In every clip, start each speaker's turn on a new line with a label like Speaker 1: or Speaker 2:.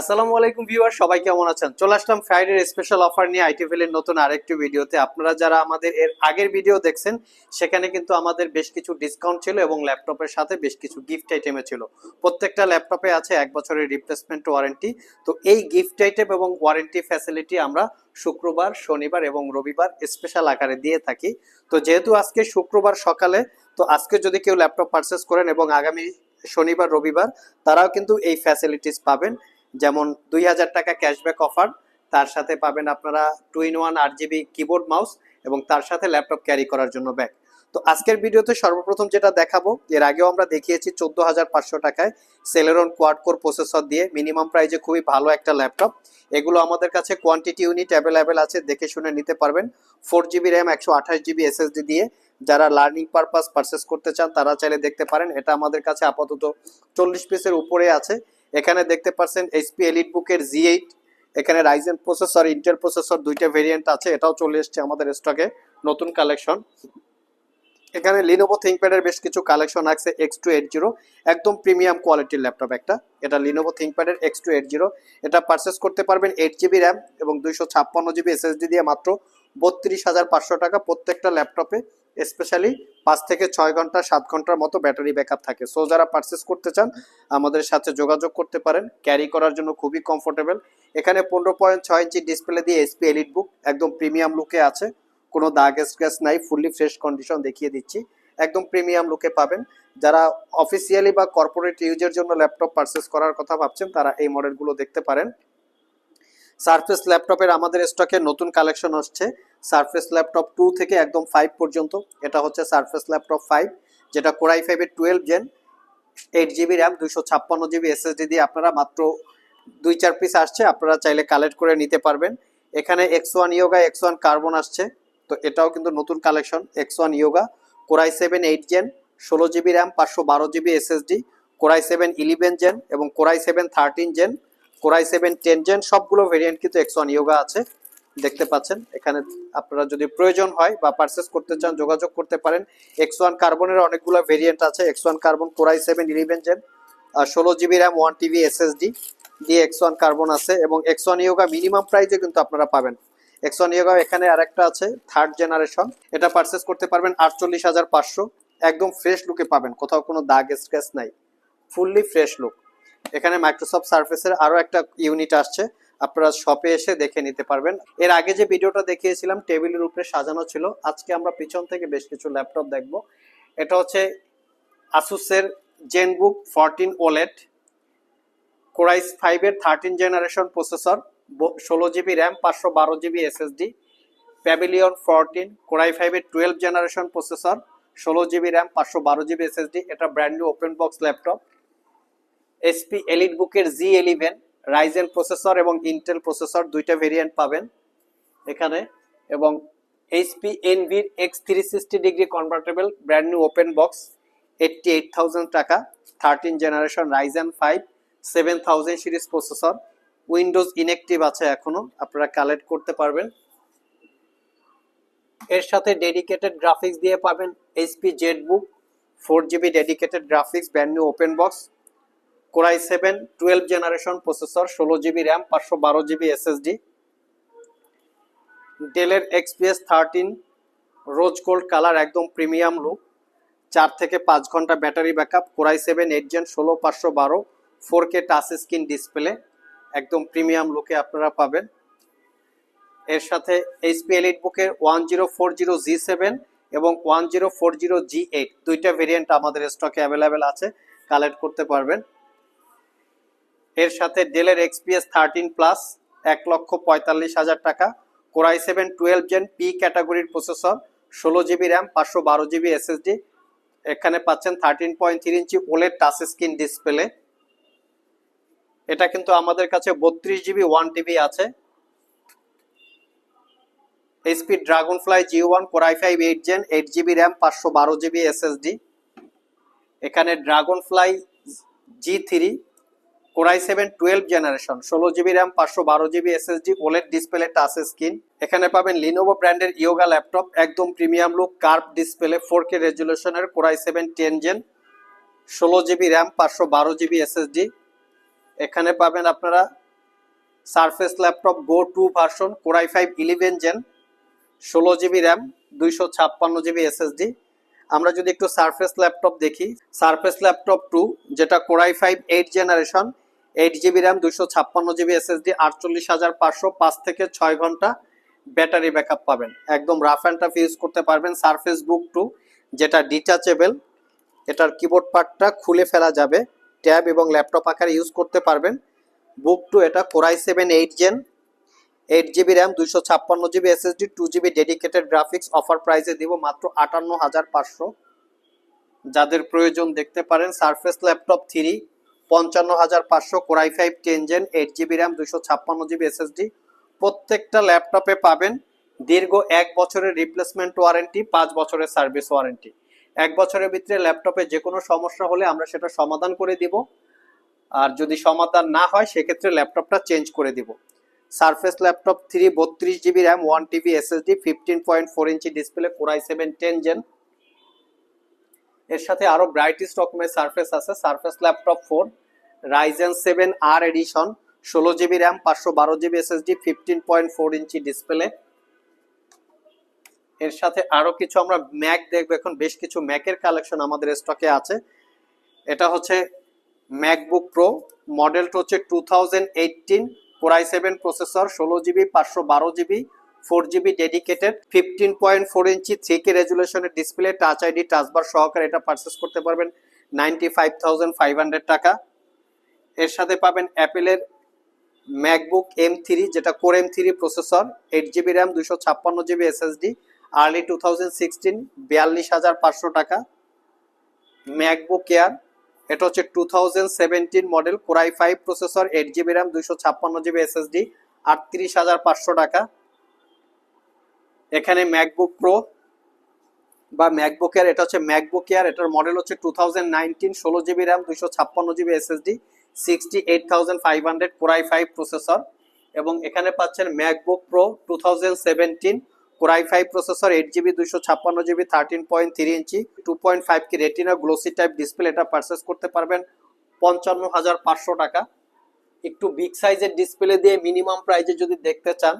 Speaker 1: আসসালামু আলাইকুম ভিউয়ার, সবাই কেমন আছেন? চলে আসলাম ফ্রাইডের স্পেশাল অফার নিয়ে আইটিভিলের নতুন আরেকটি ভিডিওতে। আপনারা যারা আমাদের এর আগের ভিডিও দেখছেন, সেখানে কিন্তু আমাদের বেশ কিছু ডিসকাউন্ট ছিল এবং ল্যাপটপের সাথে বেশ কিছু গিফট আইটেমে ছিল। প্রত্যেকটা ল্যাপটপে আছে এক বছরের রিপ্লেসমেন্ট ওয়ারেন্টি তো এই গিফট আইটেম এবং ওয়ারেন্টি ফ্যাসিলিটি আমরা শুক্রবার, শনিবার এবং রবিবার স্পেশাল আকারে দিয়ে থাকি। তো যেহেতু আজকে শুক্রবার সকালে, তো আজকে যদি কেউ ল্যাপটপ পারচেস করেন এবং আগামী শনিবার, রবিবার, তারাও কিন্তু এই ফ্যাসিলিটিস পাবেন। যেমন দুই হাজার টাকা ক্যাশব্যাক অফার তার সাথে পাবেন আপনারা টু ইন ওয়ান আট জিবি কিবোর্ড মাউস এবং তার সাথে ল্যাপটপ ক্যারি করার জন্য ব্যাগ তো আজকের ভিডিওতে সর্বপ্রথম যেটা দেখাবো, এর আগেও আমরা দেখিয়েছি চোদ্দ হাজার পাঁচশো টাকায় সেলেরন কোয়াড কোর প্রসেসর দিয়ে মিনিমাম প্রাইজে খুবই ভালো একটা ল্যাপটপ এগুলো আমাদের কাছে কোয়ান্টিটি ইউনিট অ্যাভেলেবেল আছে, দেখে শুনে নিতে পারবেন। ফোর জিবি র্যাম একশো আঠাশ জিবি এসএসডি দিয়ে যারা লার্নিং পারপাস পারচেস করতে চান, তারা চাইলে দেখতে পারেন। এটা আমাদের কাছে আপাতত চল্লিশ পিসের উপরে আছে। এখানে দেখতে পাচ্ছেন এইচপি এলিট বুকের জি এইট এখানে রাইজেন প্রসেসর ইন্টেল প্রসেসর দুইটা ভেরিয়েন্ট আছে, এটাও চলে এসছে আমাদের স্টকে নতুন কালেকশন এখানে লিনোভো থিঙ্কপ্যাডের বেশ কিছু কালেকশন আছে এক্স টু এইট জিরো একদম প্রিমিয়াম কোয়ালিটির ল্যাপটপ একটা। এটা লিনোভো থিঙ্কপ্যাডের এক্স টু এইট জিরো এটা পারচেস করতে পারবেন এইট জিবি র্যাম এবং দুইশো ছাপ্পান্ন জিবি এসএসডি দিয়ে মাত্র বত্রিশ হাজার পাঁচশো টাকা প্রত্যেকটা ল্যাপটপে স্পেশালি পাঁচ থেকে ছয় ঘণ্টা, সাত ঘণ্টার মতো ব্যাটারি ব্যাকআপ থাকে। সো যারা পারচেস করতে চান, আমাদের সাথে যোগাযোগ করতে পারেন। ক্যারি করার জন্য খুবই কমফোর্টেবল এখানে পনেরো পয়েন্ট ছয় ইঞ্চি ডিসপ্লে দিয়ে এসপি এলিট বুক একদম প্রিমিয়াম লুকে আছে। কোনো দাগ স্ক্র্যাচ নাই ফুললি ফ্রেশ কন্ডিশন দেখিয়ে দিচ্ছি। একদম প্রিমিয়াম লুকে পাবেন। যারা অফিসিয়ালি বা কর্পোরেট ইউজের জন্য ল্যাপটপ পারচেস করার কথা ভাবছেন, তারা এই মডেলগুলো দেখতে পারেন। সারফেস ল্যাপটপের আমাদের স্টকে নতুন কালেকশন আসছে। সারফেস ল্যাপটপ টু থেকে একদম ফাইভ পর্যন্ত। এটা হচ্ছে সারফেস ল্যাপটপ ফাইভ যেটা কোরাই ফাইভের twelve gen eight GB RAM দুইশো ছাপ্পান্ন জিবি এসএসডি দিয়ে আপনারা মাত্র দুই চার পিস আসছে। আপনারা চাইলে কালেক্ট করে নিতে পারবেন। এখানে X one Yoga X one Carbon আসছে। তো এটাও কিন্তু নতুন collection X one Yoga core i seven eight gen ষোলো জিবি র্যাম পাঁচশো বারো GB SSD core i seven eleven gen এবং core i seven thirteen gen core i seven ten gen সবগুলো ভেরিয়েন্ট কিন্তু এক্স ওয়ান ইয়োগা আছে। দেখতে পাচ্ছেন, এখানে আপনারা যদি প্রয়োজন হয় বা পারচেস করতে চান, যোগাযোগ করতে পারেন। এক্স ওয়ান কার্বনের অনেকগুলো ভেরিয়েন্ট আছে। X one Carbon core i seven eleven gen ষোলো GB RAM one TV SSD দিয়ে এক্স ওয়ান কার্বন আছে এবং এক্স ওয়ান ইয়োগা মিনিমাম প্রাইসে কিন্তু আপনারা পাবেন। এক্স ওয়ান ইয়োগা এখানে আরেকটা আছে থার্ড জেনারেশন এটা পারচেস করতে পারবেন আটচল্লিশ হাজার পাঁচশো। একদম ফ্রেশ লুকে পাবেন, কোথাও কোনো দাগ স্ক্র্যাচ নাই। ফুললি ফ্রেশ লুক এখানে মাইক্রোসফট সার্ফেসের আরও একটা ইউনিট আসছে। আপনারা শপে এসে দেখে নিতে পারবেন। এর আগে যে ভিডিওটা দেখিয়েছিলাম টেবিলের উপরে সাজানো ছিল। আজকে আমরা পিছন থেকে বেশ কিছু ল্যাপটপ দেখব। এটা হচ্ছে আসুসের জেনবুক ফরটিন ওলেট কোরাইস ফাইভের থার্টিন জেনারেশন প্রসেসর ষোলো জিবি র্যাম পাঁচশো বারো GB SSD Pavilion fourteen core i ফাইভের টুয়েলভ জেনারেশন প্রসেসর ষোলো জিবি র্যাম পাঁচশো বারো জিবি এসএসডি এটা brand new open box laptop SP elite বুকের জি এলিভেন রাইজেন প্রসেসর এবং ইন্টেল প্রসেসর দুইটা ভেরিয়েন্ট পাবেন এখানে এবং HP এনভির X three sixty degree convertible brand new open box eighty eight thousand টাকা thirteen generation Ryzen five seven thousand series processor Windows inactive আছে এখনও আপনারা কালেক্ট করতে পারবেন। এর সাথে ডেডিকেটেড গ্রাফিক্স দিয়ে পাবেন HP Z book four GB dedicated graphics brand new open box core i seven twelve generation processor ষোলো জিবি র্যাম পাঁচশো বারো জিবি এসএসডি ডেলের XPS thirteen rose gold colour একদম প্রিমিয়াম লুক চার থেকে পাঁচ ঘণ্টা battery back backup core i seven eight gen ষোলো, পাঁচশো বারো four K touch screen display একদম প্রিমিয়াম লুকে আপনারা পাবেন। এর সাথে এইচপি এলিট বুকের one zero four zero G seven এবং one zero four zero G eight দুইটা ভেরিয়েন্ট আমাদের স্টকে অ্যাভেলেবেল আছে কালেক্ট করতে পারবেন। এর সাথে ডেলের এক্সপিএস থার্টিন প্লাস এক লক্ষ পঁয়তাল্লিশ হাজার টাকা core i seven twelve gen P ক্যাটাগরির প্রসেসর ষোলো জিবি র্যাম পাঁচশো বারো জিবি এসএসডি এখানে পাচ্ছেন থার্টিন পয়েন্ট থ্রি ইঞ্চি ওলের টাচ স্ক্রিন ডিসপ্লে এটা কিন্তু আমাদের কাছে বত্রিশ জিবি ওয়ান টিবি আছে। HP Dragonfly G one core i five eight gen eight GB RAM পাঁচশো বারো জিবি এসএসডি এখানে Dragonfly G three core i seven twelve generation ষোলো জিবি র্যাম পাঁচশো বারো GB SSD OLED display touch screen এখানে পাবেন Lenovo ব্র্যান্ডের Yoga laptop একদম premium look curve display four K রেজুলেশনের core i seven ten gen ষোলো GB RAM পাঁচশো বারো জিবি এসএসডি এখানে পাবেন আপনারা Surface Laptop Go two version Core i five eleven gen ষোলো জিবি র্যাম দুইশো ছাপ্পান্ন জিবি এসএসডি আমরা যদি একটু সারফেস ল্যাপটপ দেখি সারফেস ল্যাপটপ টু যেটা Core i five eight generation eight GB RAM, দুইশো ছাপ্পান্ন জিবি এসএসডি, আটচল্লিশ হাজার পাঁচশো পাঁচ থেকে ছয় ঘণ্টা ব্যাটারি ব্যাকআপ পাবেন। একদম রাফ অ্যান্ড টাফ ইউজ করতে পারবেন। সারফেস বুক টু যেটা ডিটাচেবল এটার কিবোর্ড পার্টটা খুলে ফেলা যাবে। ট্যাব এবং ল্যাপটপ আকারে ইউজ করতে পারবেন। বুক টু এটা Core i seven eight gen eight GB RAM, দুইশো ছাপ্পান্ন GB SSD two GB dedicated graphics offer প্রাইসে দিব মাত্র আটান্ন হাজার পাঁচশো। যাদের প্রয়োজন দেখতে পারেন সারফেস ল্যাপটপ থ্রি পঞ্চান্ন হাজার পাঁচশো Core i five ten gen eight GB RAM দুশো ছাপ্পান্ন জিবি এসএসডি প্রত্যেকটা ল্যাপটপে পাবেন দীর্ঘ এক বছরের রিপ্লেসমেন্ট ওয়ারেন্টি পাঁচ বছরের সার্ভিস ওয়ারেন্টি এক বছরের ভিতরে ল্যাপটপে যে কোনো সমস্যা হলে আমরা সেটা সমাধান করে দিব। আর যদি সমাধান না হয়, সেক্ষেত্রে ল্যাপটপটা চেঞ্জ করে দিব। সারফেস ল্যাপটপ থ্রি বত্রিশ GB RAM one TB SSD fifteen point four inch display Core i seven ten gen এর সাথে আরও ব্রাইটেস্ট রকমের সারফেস আছে Surface Laptop four Ryzen seven আর এডিশন ষোলো জিবি র্যাম পাঁচশো বারো GB SSD fifteen point four inch display এর সাথে আরও কিছু আমরা ম্যাক দেখব, এখন বেশ কিছু ম্যাকের কালেকশন আমাদের স্টকে আছে। এটা হচ্ছে ম্যাকবুক প্রো মডেলটা হচ্ছে two thousand eighteen core i seven processor ষোলো জিবি পাঁচশো বারো GB four GB dedicated, fifteen point four inch three K রেজুলেশনের display, touch ID touch bar সহকারে এটা পারচেস করতে পারবেন, ninety five thousand five hundred টাকা। এর সাথে পাবেন অ্যাপেলের ম্যাকবুক এম থ্রি, যেটা core M three processor, eight GB RAM দুশো ছাপ্পান্ন GB SSD early two thousand sixteen, বিয়াল্লিশ হাজার পাঁচশো টাকা। ম্যাকবুক এয়ার, এটা হচ্ছে two thousand seventeen model core i five processor, eight GB RAM, দুইশো ছাপ্পান্ন জিবি এসএসডি আটত্রিশ হাজার পাঁচশো টাকা। এখানে ম্যাকবুক প্রো বা ম্যাকবুক এয়ার এটা হচ্ছে ম্যাকবুক এয়ার এটার মডেল হচ্ছে টু থাউজেন্ড নাইনটিন ষোলো জিবি র্যাম দুইশো ছাপ্পান্ন GB SSD sixty eight thousand five hundred Core i five processor এবং এখানে পাচ্ছেন MacBook Pro two thousand seventeen Core i five processor eight GB দুইশো ছাপ্পান্ন GB thirteen point three inch two point five K retina glossy type display এটা purchase করতে পারবেন, পঞ্চান্ন হাজার পাঁচশো টাকা। একটু বিগ সাইজের ডিসপ্লে দিয়ে মিনিমাম প্রাইজে যদি দেখতে চান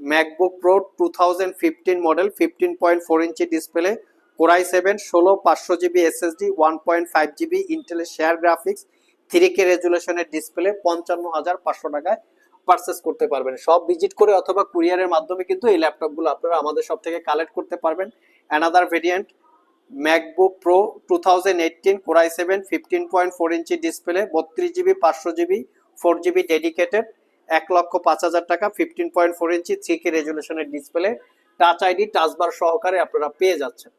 Speaker 1: MacBook Pro two thousand fifteen model fifteen point four inch display Core i seven ষোলো পাঁচশো GB SSD one point five GB ইন্টেলের শেয়ার গ্রাফিক্স থ্রি কে রেজুলেশনের ডিসপ্লে পঞ্চান্ন হাজার পাঁচশো টাকায় পারচেস করতে পারবেন। সব ভিজিট করে অথবা কুরিয়ারের মাধ্যমে কিন্তু এই ল্যাপটপগুলো আপনারা আমাদের সব থেকে কালেক্ট করতে পারবেন। Another variant MacBook pro two thousand eighteen core i seven fifteen point four inch display বত্রিশ জিবি, পাঁচশো জিবি ফোর জিবি ডেডিকেটেড এক লক্ষ পাঁচ হাজার টাকা fifteen point four inch three K রেজুলেশনের display touch ID touch bar সহকারে আপনারা পেয়ে যাচ্ছেন।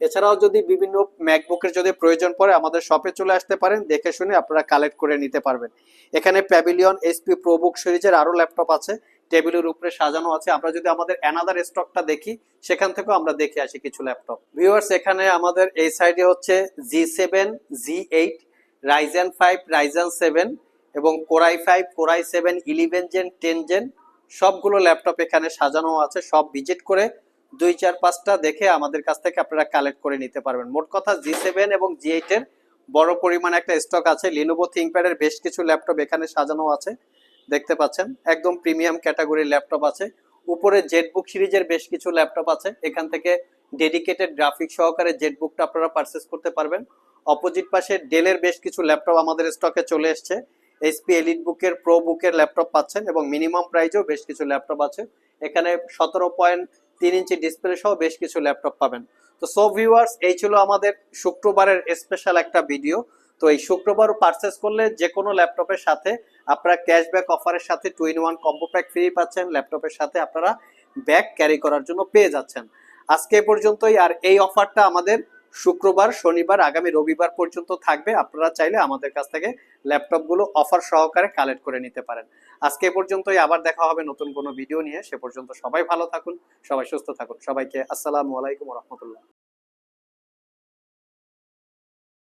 Speaker 1: এছাড়াও যদি বিভিন্ন ম্যাকবুকের যদি প্রয়োজন পড়ে, আমাদের শপে চলে আসতে পারেন, দেখে শুনে আপনারা কালেক্ট করে নিতে পারবেন। এখানে প্যাভিলিয়ন এসপি প্রোবুক সিরিজের আরও ল্যাপটপ আছে, টেবিলের উপরে সাজানো আছে। আমরা যদি আমাদের অ্যানাদার স্টকটা দেখি, সেখান থেকেও আমরা দেখে আসি কিছু ল্যাপটপ ভিউয়ার্স এখানে আমাদের এই সাইডে হচ্ছে G seven G eight Ryzen five Ryzen seven এবং Core i five, Core i seven, eleven gen, ten gen, সবগুলো ল্যাপটপ এখানে সাজানো আছে। সব ভিজিট করে দুই চার পাঁচটা দেখে আমাদের কাছ থেকে আপনারা কালেক্ট করে নিতে পারবেন। মোট কথা জি সেভেন এবং জি এইট এর বড় পরিমাণে একটা স্টক আছে। লিনোভো থিঙ্কপ্যাডের বেশ কিছু ল্যাপটপ এখানে সাজানো আছে, দেখতে পাচ্ছেন। একদম প্রিমিয়াম ক্যাটাগরির ল্যাপটপ আছে। উপরে জেটবুক সিরিজের বেশ কিছু ল্যাপটপ আছে। এখান থেকে ডেডিকেটেড গ্রাফিক সহকারে জেটবুকটা আপনারা পারচেস করতে পারবেন। অপোজিট পাশে ডেলের বেশ কিছু ল্যাপটপ আমাদের স্টকে চলে এসছে। এইচপি এলিট বুকের প্রো বুকের ল্যাপটপ পাচ্ছেন এবং মিনিমাম প্রাইজেও বেশ কিছু ল্যাপটপ আছে। এখানে সতেরো পয়েন্ট তিন ইঞ্চি ডিসপ্লে সহ বেশ কিছু ল্যাপটপ পাবেন। তো সো ভিউয়ার্স এই ছিল আমাদের শুক্রবারের স্পেশাল একটা ভিডিও তো এই শুক্রবার পারচেস করলে যে কোনো ল্যাপটপের সাথে আপনারা ক্যাশব্যাক অফারের সাথে two in one combo pack free পাচ্ছেন। ল্যাপটপের সাথে আপনারা ব্যাগ ক্যারি করার জন্য পেয়ে যাচ্ছেন। আজকে পর্যন্তই, আর এই অফারটা আমাদের শুক্রবার, শনিবার, আগামী রবিবার পর্যন্ত থাকবে। আপনারা চাইলে আমাদের কাছ থেকে ল্যাপটপগুলো অফার সহকারে কালেক্ট করে নিতে পারেন। আজকে পর্যন্তই। আবার দেখা হবে নতুন কোনো ভিডিও নিয়ে। সে পর্যন্ত সবাই ভালো থাকুন, সবাই সুস্থ থাকুন। সবাইকে আসসালামু আলাইকুম রহমতুল্লাহ।